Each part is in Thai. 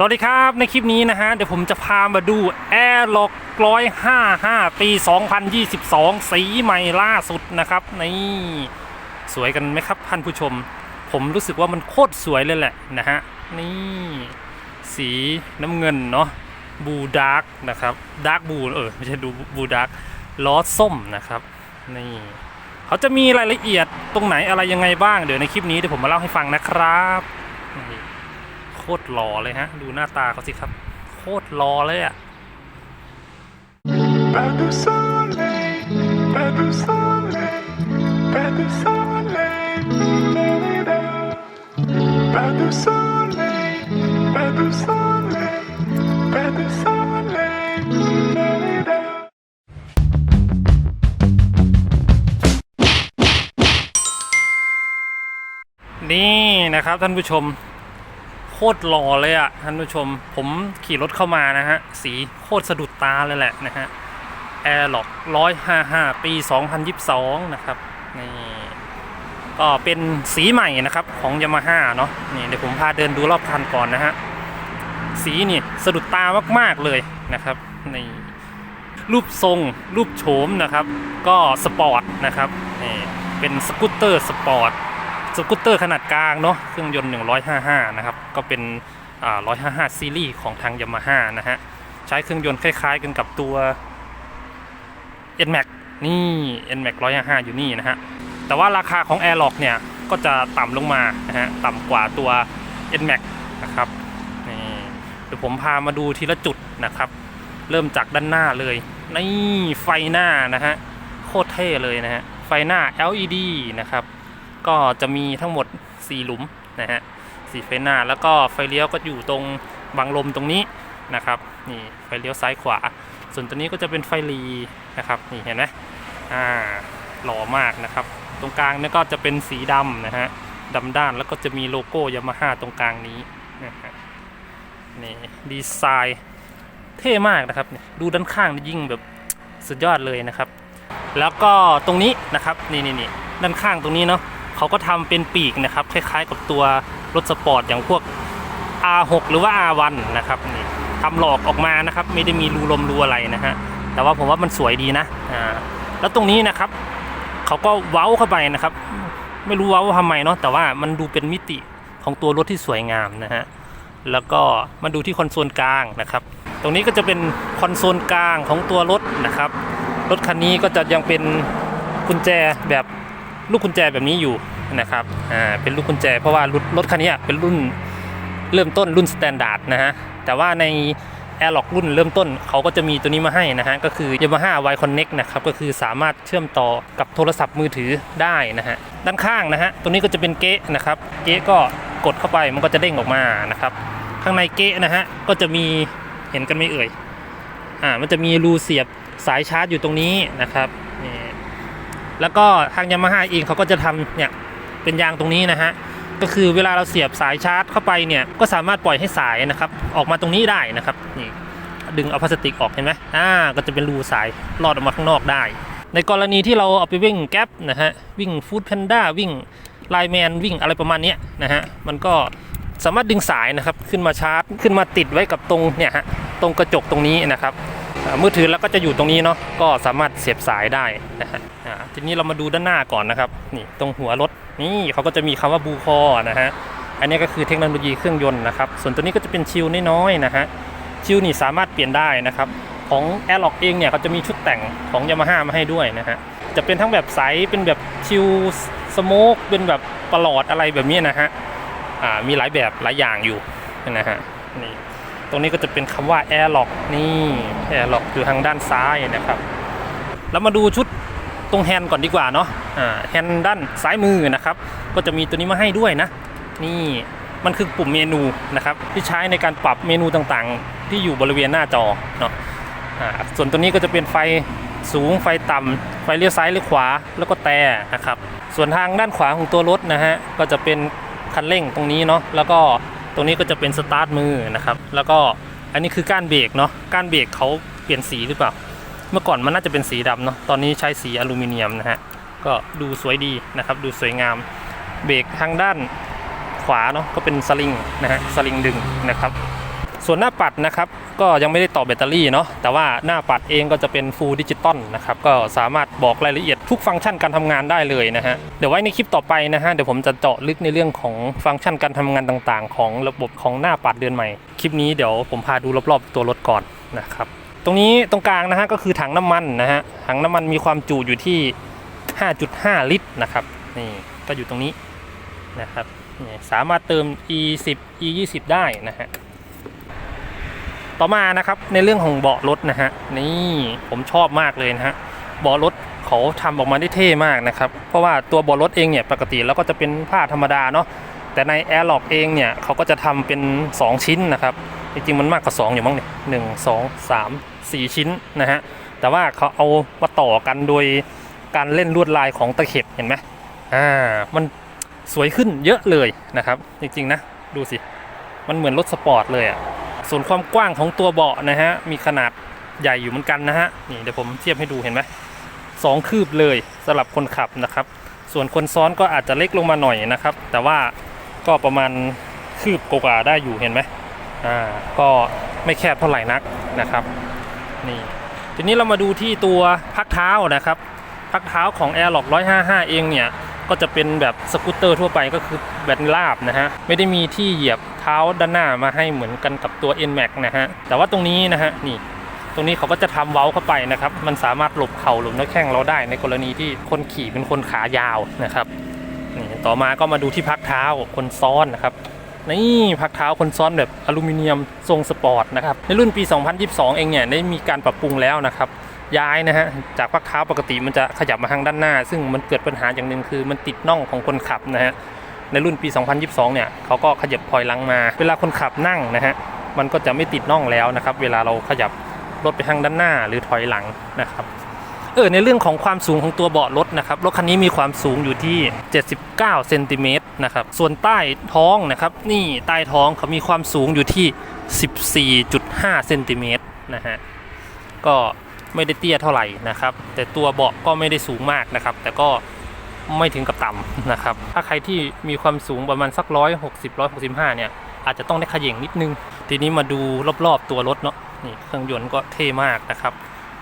สวัสดีครับในคลิปนี้นะฮะ เดี๋ยวผมจะพามาดู Air l o c 155 ปี 2022 สีใหม่ล่าสุดนะครับ นี่สวยกันไหมครับท่านผู้ชม ผมรู้สึกว่ามันโคตรสวยเลยแหละนะฮะ นี่ สีน้ำเงินเนาะบูดาร์กนะครับดาร์กบูเออไม่ใช่ดูบูดาร์กล้อส้มนะครับ นี่เขาจะมีรายละเอียดตรงไหนอะไรยังไงบ้างเดี๋ยวในคลิปนี้เดี๋ยวผมมาเล่าให้ฟังนะครับนี่ ตรหล่อเลยฮะ ดูหน้าตาเขาสิครับ โคตรหล่อเลยอะ Pas de soleil, pas de soleil, pas de soleil, la-la-la. pas de soleil, pas de soleil, pas de soleil, la-la-la. นี่นะครับท่านผู้ชมโคตรหล่อเลยอะท่านผู้ชม ผมขี่รถเข้ามานะฮะ สีโคตรสะดุดตาเลยแหละนะฮะ Airlock 155ปี 2022 นะครับ นี่ก็เป็นสีใหม่นะครับของ Yamaha เนาะนี่เดี๋ยวผมพาเดินดูรอบคันก่อนนะฮะ สีนี่สะดุดตามาก ๆ เลยนะครับนี่รูปทรงรูปโฉมนะครับ ก็สปอร์ตนะครับนี่เป็นสกูตเตอร์สปอร์ต สกูตเตอร์ขนาดกลางเนาะเครื่องยนต์ 155 นะครับ ก็เป็น 155 ซีรีส์ของทาง Yamaha นะฮะ ใช้เครื่องยนต์คล้ายๆกันกับตัว NMAX นี่ NMAX 155 อยู่นี่นะฮะ แต่ว่าราคาของ Airlock เนี่ย ก็จะต่ำลงมานะฮะ ต่ำกว่าตัว NMAX นะครับนี่เดี๋ยวผมพามาดูทีละจุดนะครับ เริ่มจากด้านหน้าเลย นี่ไฟหน้านะฮะ โคตรเท่เลยนะฮะ ไฟหน้า LED นะครับ ก็จะมีทั้งหมด 4 หลุมนะฮะสีไฟหน้า แล้วก็ไฟเลี้ยวก็อยู่ตรงบังลมตรงนี้นะครับนี่ไฟเลี้ยวซ้ายขวา ส่วนตัวนี้ก็จะเป็นไฟรีนะครับนี่เห็นไหมอ่าหล่อมากนะครับ ตรงกลางนี่ก็จะเป็นสีดำนะฮะดำด้านแล้วก็จะมีโลโก้ยามาฮ่าตรงกลางนี้นะฮะนี่ดีไซน์เท่มากนะครับเนี่ยดูด้านข้างยิ่งแบบสุดยอดเลยนะครับ แล้วก็ตรงนี้นะครับนี่นี่นี่ด้านข้างตรงนี้เนาะ เขาก็ทำเป็นปีกนะครับ คล้ายๆ กับตัวรถสปอร์ตอย่างพวก R6 หรือว่า R1 นะครับนี่ทำหลอกออกมานะครับ ไม่ได้มีรูลมรูอะไรนะฮะแต่ว่าผมว่ามันสวยดีนะอ่าแล้วตรงนี้นะครับเขาก็เว้าเข้าไปนะครับ ไม่รู้เว้าทำไมเนาะแต่ว่ามันดูเป็นมิติของตัวรถที่สวยงามนะฮะแล้วก็มาดูที่คอนโซลกลางนะครับ ตรงนี้ก็จะเป็นคอนโซลกลางของตัวรถนะครับ รถคันนี้ก็จะยังเป็นกุญแจแบบ ลูกกุญแจแบบนี้อยู่นะครับอ่าเป็นลูกกุญแจเพราะว่ารถรถคันนี้เป็นรุ่นเริ่มต้นรุ่นสแตนดาร์ดนะฮะแต่ว่าใน Airlock รุ่นเริ่มต้นเขาก็จะมีตัวนี้มาให้นะฮะก็คือ Yamaha Y Connect นะครับก็คือสามารถเชื่อมต่อกับโทรศัพท์มือถือได้นะฮะด้านข้างนะฮะตัวนี้ก็จะเป็นเก๊ะนะครับเก๊ะก็กดเข้าไปมันก็จะเด้งออกมานะครับข้างในเก๊ะนะฮะก็จะมีเห็นกันไหมเอ่ยอ่ามันจะมีรูเสียบสายชาร์จอยู่ตรงนี้นะครับนี่ แล้วก็ทางยามาฮ่าเองเขาก็จะทำเนี่ยเป็นยางตรงนี้นะฮะก็คือเวลาเราเสียบสายชาร์จเข้าไปเนี่ยก็สามารถปล่อยให้สายนะครับออกมาตรงนี้ได้นะครับนี่ดึงเอาพลาสติกออกเห็นไหมอ่าก็จะเป็นรูสายลอดออกมาข้างนอกได้ ในกรณีที่เราเอาไปวิ่งแก๊ปนะฮะวิ่งฟู้ดแพนด้าวิ่งไลแมนวิ่งอะไรประมาณนี้นะฮะมันก็สามารถดึงสายนะครับขึ้นมาชาร์จ ขึ้นมาติดไว้กับตรงเนี่ยฮะตรงกระจกตรงนี้นะครับ มือถือแล้วก็จะอยู่ตรงนี้เนาะก็สามารถเสียบสายได้นะฮะทีนี้เรามาดูด้านหน้าก่อนนะครับนี่ตรงหัวรถนี่เขาก็จะมีคำว่าบูคอนะฮะอันนี้ก็คือเทคโนโลยีเครื่องยนต์นะครับส่วนตัวนี้ก็จะเป็นชิลน้อยๆนะฮะชิลนี่สามารถเปลี่ยนได้นะครับของ a i r l o c k เองเนี่ยเขาจะมีชุดแต่งของ Yamaha มาให้ด้วยนะฮะจะเป็นทั้งแบบใสเป็นแบบชิลสโมกเป็นแบบปลอดอะไรแบบนี้นะฮะมีหลายแบบหลายอย่างอยู่นะฮะนี่ ตรงนี้ก็จะเป็นคำว่า Airlock นี่ Airlock อยู่ทางด้านซ้ายนะครับ แล้วมาดูชุดตรงแฮนด์ก่อนดีกว่าเนาะอ่าแฮนด์ด้านซ้ายมือนะครับ ก็จะมีตัวนี้มาให้ด้วยนะ นี่มันคือปุ่มเมนูนะครับ ที่ใช้ในการปรับเมนูต่างๆ ที่อยู่บริเวณหน้าจอเนาะอ่าส่วนตัวนี้ก็จะเป็นไฟสูงไฟต่ำไฟเลี้ยวซ้ายเลี้ยวขวาแล้วก็แต่นะครับ ส่วนทางด้านขวาของตัวรถนะฮะก็จะเป็นคันเร่งตรงนี้เนาะแล้วก็ รงนี้ก็จะเป็นสตาร์ทมือนะครับ แล้วก็อันนี้คือก้านเบรกเนาะก้านเบรกเขาเปลี่ยนสีหรือเปล่า เมื่อก่อนมันน่าจะเป็นสีดำเนาะตอนนี้ใช้สีอลูมิเนียมนะฮะก็ดูสวยดีนะครับ ดูสวยงามเบรกทางด้านขวาเนาะก็เป็นสลิงนะฮะสลิงดึงนะครับ ส่วนหน้าปัดนะครับก็ยังไม่ได้ต่อแบตเตอรี่เนาะแต่ว่าหน้าปัดเองก็จะเป็นฟูลดิจิตอลนะครับก็สามารถบอกรายละเอียดทุกฟังก์ชันการทำงานได้เลยนะฮะเดี๋ยวไว้ในคลิปต่อไปนะฮะเดี๋ยวผมจะเจาะลึกในเรื่องของฟังก์ชันการทำงานต่างๆ ของระบบของหน้าปัดเดือนใหม่ คลิปนี้เดี๋ยวผมพาดูรอบๆตัวรถก่อนนะครับตรงนี้ตรงกลางนะฮะก็คือถังน้ำมันนะฮะถังน้ำมันมีความจุอยู่ที่ 5.5 ลิตรนะครับนี่ก็อยู่ตรงนี้นะครับนี่สามารถเติม e 10 e 20ได้นะฮะ ต่อมานะครับในเรื่องของเบาะรถนะฮะนี่ผมชอบมากเลยนะฮะเบาะรถเขาทำออกมาได้เท่มากนะครับ เพราะว่าตัวเบาะรถเองเนี่ยปกติแล้วก็จะเป็นผ้าธรรมดาเนาะแต่ใน a i r l o c k เองเนี่ยเขาก็จะทำเป็น 2 ชิ้นนะครับจริงๆมันมากกว่า 2 อยู่มั้งเนี่ยหนึ่งสองสามสี่ชิ้นนะฮะแต่ว่าเขาเอามาต่อกันโดยการเล่นลวดลายของตะเข็บเห็นไหมอ่ามันสวยขึ้นเยอะเลยนะครับ จริงๆนะดูสิมันเหมือนรถสปอร์ตเลยอะ่ะ ส่วนความกว้างของตัวเบาะนะฮะมีขนาดใหญ่อยู่เหมือนกันนะฮะนี่เดี๋ยวผมเทียบให้ดูเห็นไหมสองคืบเลยสำหรับคนขับนะครับ ส่วนคนซ้อนก็อาจจะเล็กลงมาหน่อยนะครับ แต่ว่าก็ประมาณคืบกว่าได้อยู่เห็นไหมอ่าก็ไม่แคบเท่าไหร่นักนะครับนี่ทีนี้เรามาดูที่ตัวพักเท้านะครับ พักเท้าของ Airlock 155 เองเนี่ย ก็จะเป็นแบบสกูตเตอร์ทั่วไปก็คือแบบราบนะฮะ ไม่ได้มีที่เหยียบเท้าด้านหน้ามาให้เหมือนกันกับตัว NMAX นะฮะ แต่ว่าตรงนี้นะฮะนี่ตรงนี้เขาก็จะทำเว้าเข้าไปนะครับ มันสามารถหลบเข่าหลบน้าแข้งเราได้ในกรณีที่คนขี่เป็นคนขายาวนะครับนี่ต่อมาก็มาดูที่พักเท้าคนซ้อนนะครับนี่พักเท้าคนซ้อนแบบอลูมิเนียมทรงสปอร์ตนะครับในรุ่นปี 2022 เองเนี่ยได้มีการปรับปรุงแล้วนะครับ ย้ายนะฮะจากพักเท้าปกติมันจะขยับมาทางด้านหน้า ซึ่งมันเกิดปัญหาอย่างหนึ่งคือมันติดน่องของคนขับนะฮะในรุ่นปี 2022 เนี่ยเขาก็ขยับพลอยหลังมา เวลาคนขับนั่งนะฮะมันก็จะไม่ติดน่องแล้วนะครับ เวลาเราขยับรถไปทางด้านหน้าหรือถอยหลังนะครับเออในเรื่องของความสูงของตัวเบาะรถนะครับรถคันนี้มีความสูงอยู่ที่ 79เซนติเมตรนะครับส่วนใต้ท้องนะครับ นี่ใต้ท้องเขามีความสูงอยู่ที่ 14.5เซนติเมตรนะฮะก็ ไม่ได้เตี้ยเท่าไหร่นะครับ แต่ตัวเบาะก็ไม่ได้สูงมากนะครับ แต่ก็ไม่ถึงกับต่ำนะครับ ถ้าใครที่มีความสูงประมาณสักร้อยหกสิบร้อยหกสิบห้าเนี่ย อาจจะต้องได้ขย่งนิดนึง ทีนี้มาดูรอบๆตัวรถเนาะ นี่เครื่องยนต์ก็เท่มากนะครับ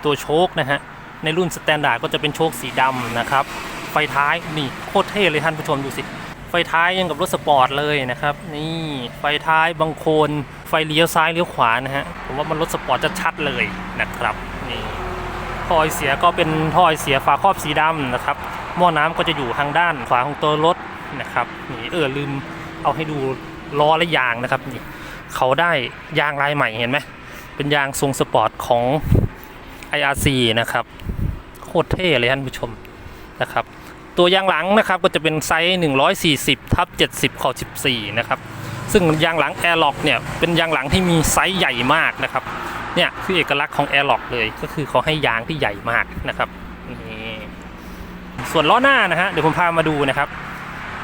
ตัวโชคนะฮะ ในรุ่นสแตนดาร์ดก็จะเป็นโชคสีดำนะครับ ไฟท้ายนี่โคตรเท่เลยท่านผู้ชมดูสิ ไฟท้ายยังกับรถสปอร์ตเลยนะครับ นี่ไฟท้ายบางโคนไฟเลี้ยวซ้ายเลี้ยวขวานะฮะผมว่ามันรถสปอร์ตจะชัดเลยนะครับนี่ท่อไอเสียก็เป็นท่อไอเสียฝาครอบสีดำนะครับหม้อน้ำก็จะอยู่ทางด้านขวาของตัวรถนะครับนี่เออลืมเอาให้ดูล้อและยางนะครับนี่เขาได้ยางลายใหม่เห็นไหมเป็นยางทรงสปอร์ตของ IRC นะครับโคตรเท่เลยท่านผู้ชมนะครับ ตัวยางหลังนะครับก็จะเป็นไซส์ 140ทับ70ขอ14 นะครับ ซึ่งยางหลัง Airlock เนี่ยเป็นยางหลังที่มีไซส์ใหญ่มากนะครับ เนี่ยคือเอกลักษณ์ของ Airlock เลย ก็คือเขาให้ยางที่ใหญ่มากนะครับนี่ส่วนล้อหน้านะฮะเดี๋ยวผมพามาดูนะครับ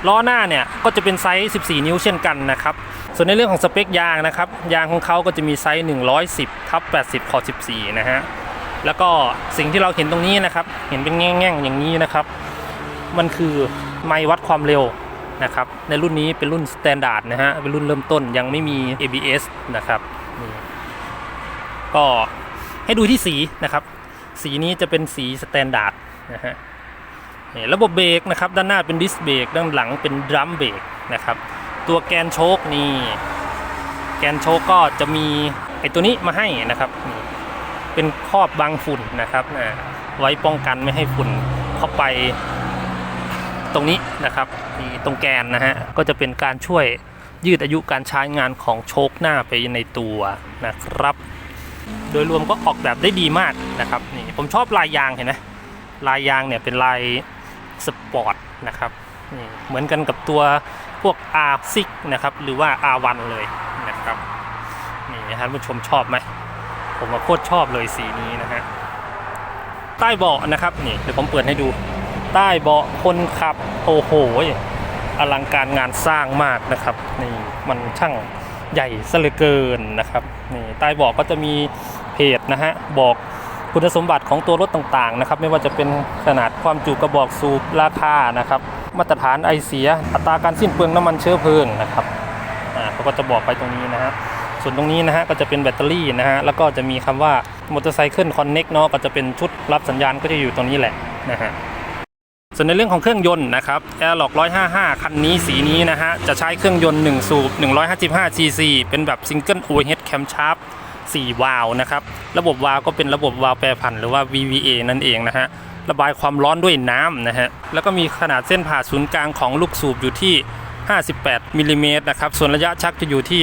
ล้อหน้าเนี่ยก็จะเป็นไซส์ 14 นิ้วเช่นกันนะครับ ส่วนในเรื่องของสเปคยางนะครับ ยางของเขาก็จะมีไซส์ 110ทับ80ขอ14 นะฮะ แล้วก็สิ่งที่เราเห็นตรงนี้นะครับ เห็นเป็นแง่งๆอย่างนี้นะครับ มันคือไมค์วัดความเร็วนะครับ ในรุ่นนี้เป็นรุ่นสแตนดาร์ดนะฮะ เป็นรุ่นเริ่มต้นยังไม่มี ABS นะครับนี่ก็ให้ดูที่สีนะครับ สีนี้จะเป็นสีสแตนดาร์ดนะฮะนี่ระบบเบรกนะครับ ด้านหน้าเป็นดิสเบรกด้านหลังเป็นดรัมเบรกนะครับ ตัวแกนโชคนี่แกนโชคก็จะมีไอตัวนี้มาให้นะครับนี่เป็นครอบบังฝุ่นนะครับอ่ไว้ป้องกันไม่ให้ฝุ่นเข้าไป ตรงนี้นะครับนี่ตรงแกนนะฮะก็จะเป็นการช่วยยืดอายุการใช้งานของโชคหน้าไปในตัวนะครับ โดยรวมก็ออกแบบได้ดีมากนะครับนี่ผมชอบลายยางเห็นไหมลายยางเนี่ยเป็นลายสปอร์ตนะครับนี่เหมือนกันกับตัวพวก R6 นะครับหรือว่า R1 เลยนะครับนี่ท่านผู้ชมชอบไหมผมว่าโคตรชอบเลยสีนี้นะฮะใต้เบาะนะครับนี่เดี๋ยวผมเปิดให้ดู ใต้เบาะคนขับ โอ้โหอลังการงานสร้างมากนะครับนี่มันช่างใหญ่ซะเลือเกินนะครับนี่ใต้เบาะก็จะมีเพจนะฮะบอกคุณสมบัติของตัวรถต่างๆนะครับไม่ว่าจะเป็นขนาดความจุกระบอกสูบราคานะครับมาตรฐานไอเสียอัตราการสิ้นเปลืองน้ำมันเชื้อเพลิงนะครับอ่าเขาก็จะบอกไปตรงนี้นะฮะส่วนตรงนี้นะฮะก็จะเป็นแบตเตอรี่นะฮะแล้วก็จะมีคำว่ามอเตอร์ไซค์คอนเน็กเนาะก็จะเป็นชุดรับสัญญาณก็จะอยู่ตรงนี้แหละนะฮะ ส่วนในเรื่องของเครื่องยนต์นะครับ Airlock 155 คันนี้สีนี้นะฮะ จะใช้เครื่องยนต์ 1 สูบ 155 cc เป็นแบบ Single Overhead Camshaft 4 วาล์วนะครับ ระบบวาล์วก็เป็นระบบวาล์วแปรผันหรือว่า VVA นั่นเองนะฮะ ระบายความร้อนด้วยน้ำนะฮะ แล้วก็มีขนาดเส้นผ่าศูนย์กลางของลูกสูบอยู่ที่ 58มิลลิเมตรนะครับ ส่วนระยะชักจะอยู่ที่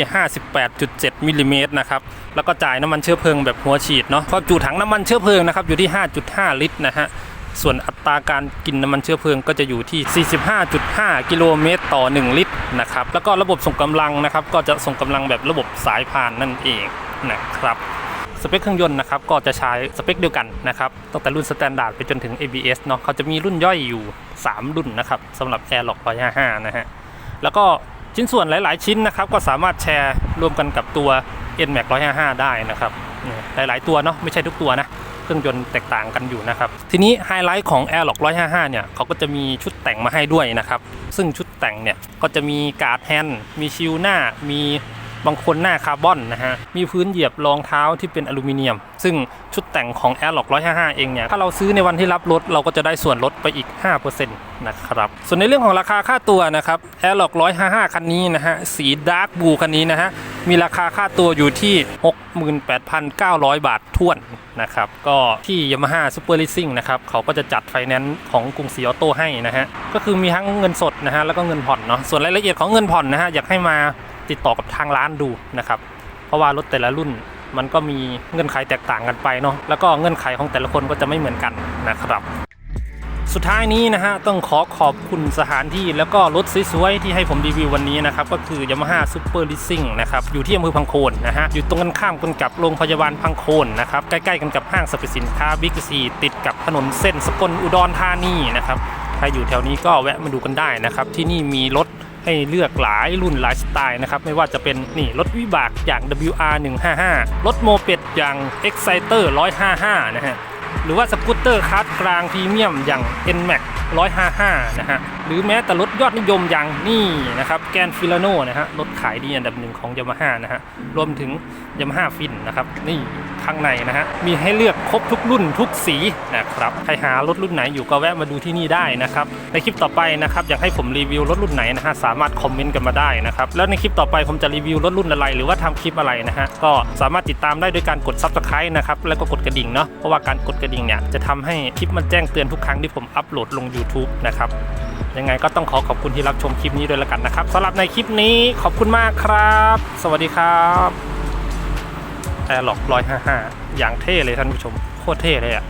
58.7มิลลิเมตรนะครับ แล้วก็จ่ายน้ำมันเชื้อเพลิงแบบหัวฉีดเนาะก็จุถังน้ำมันเชื้อเพลิงนะครับอยู่ที่ 5.5 ลิตรนะฮะ ส่วนอัตราการกินน้ำมันเชื้อเพลิงก็จะอยู่ที่ 45.5 กิโลเมตรต่อ 1 ลิตรนะครับ แล้วก็ระบบส่งกำลังนะครับ ก็จะส่งกำลังแบบระบบสายพานนั่นเองนะครับสเปคเครื่องยนต์นะครับก็จะใช้สเปคเดียวกันนะครับตั้งแต่รุ่นสแตนดาร์ดไปจนถึง ABS เนาะเขาจะมีรุ่นย่อยอยู่ 3 รุ่นนะครับสำหรับ Airlock 155 นะฮะแล้วก็ชิ้นส่วนหลาย ๆ ชิ้นนะครับก็สามารถแชร์ร่วมกันกับตัว NMAX 155 ได้นะครับหลาย ๆ ตัวเนาะไม่ใช่ทุกตัวนะ เครื่องยนต์แตกต่างกันอยู่นะครับ ทีนี้ไฮไลท์ของ Airlock 155 เนี่ยเขาก็จะมีชุดแต่งมาให้ด้วยนะครับ ซึ่งชุดแต่งเนี่ยก็จะมีการ์ดแฮนด์ มีชิลหน้า มีบางคนหน้าคาร์บอนนะฮะ มีพื้นเหยียบรองเท้าที่เป็นอลูมิเนียม ซึ่งชุดแต่งของ Airlock 155 เองเนี่ย ถ้าเราซื้อในวันที่รับรถ เราก็จะได้ส่วนลดไปอีก 5%นะครับ ส่วนในเรื่องของราคาค่าตัวนะครับ Airlock 155 คันนี้นะฮะ สีดาร์กบูคันนี้นะฮะ มีราคาค่าตัวอยู่ที่ 68,900 บาทท้วน นะครับ ก็ที่ Yamaha Super Leasing นะครับ เขาก็จะจัดไฟแนนซ์ของกรุงศรีออโต้ให้นะฮะ ก็คือมีทั้งเงินสดนะฮะ แล้วก็เงินผ่อนเนาะ ส่วนรายละเอียดของเงินผ่อนนะฮะ อยากให้มาติดต่อกับทางร้านดูนะครับ เพราะว่ารถแต่ละรุ่นมันก็มีเงื่อนไขแตกต่างกันไปเนาะ แล้วก็เงื่อนไขของแต่ละคนก็จะไม่เหมือนกันนะครับ สุดท้ายนี้นะฮะต้องขอขอบคุณสถานที่แล้วก็รถสวยๆที่ให้ผมรีวิววันนี้นะครับก็คือ Yamaha Super Leasing นะครับอยู่ที่อำเภอพังโคนนะฮะอยู่ตรงกันข้ามกันกับโรงพยาบาลพังโคนนะครับใกล้ๆกันกับห้างสรรพสินค้าบิ๊กซีติดกับถนนเส้นสกลอุดรธานีนะครับใครอยู่แถวนี้ก็แวะมาดูกันได้นะครับที่นี่มีรถให้เลือกหลายรุ่นหลายสไตล์นะครับ ไม่ว่าจะเป็นนี่รถวิบากอย่าง WR 155รถโมเป็ดอย่าง Exciter 155 นะฮะ หรือว่าสกูตเตอร์คาร์ดกลางพรีเมียมอย่าง NMAX 155 นะฮะ หรือแม้แต่รถยอดนิยมอย่างนี่นะครับแกนฟิลาโนนะฮะ รถขายดีอันดับหนึ่งของ Yamaha นะฮะ รวมถึง Yamaha Fin นนะครับ นี่ข้างในนะฮะ มีให้เลือกครบทุกรุ่นทุกสีนะครับ ใครหารถรุ่นไหนอยู่ก็แวะมาดูที่นี่ได้นะครับ ในคลิปต่อไปนะครับอยากให้ผมรีวิวรถรุ่นไหนนะฮะสามารถคอมเมนต์กันมาได้นะครับ แล้วในคลิปต่อไปผมจะรีวิวรถรุ่นอะไร หรือว่าทำคลิปอะไรนะฮะ ก็สามารถติดตามได้ด้วยการกด Subscribe นะครับ แล้วก็กดกระดิ่งเนาะ เพราะว่าการกดกระดิ่งเนี่ยจะทำให้คลิปมันแจ้งเตือนทุกครั้งที่ผมอัปโหลดลง YouTube นะครับยังไงก็ต้องขอขอบคุณที่รับชมคลิปนี้ด้วยละกันนะครับสำหรับในคลิปนี้ขอบคุณมากครับ สวัสดีครับแอร์ล็อกลอยห้าห้าอย่างเท่เลยท่านผู้ชม โคตรเท่เลยอะ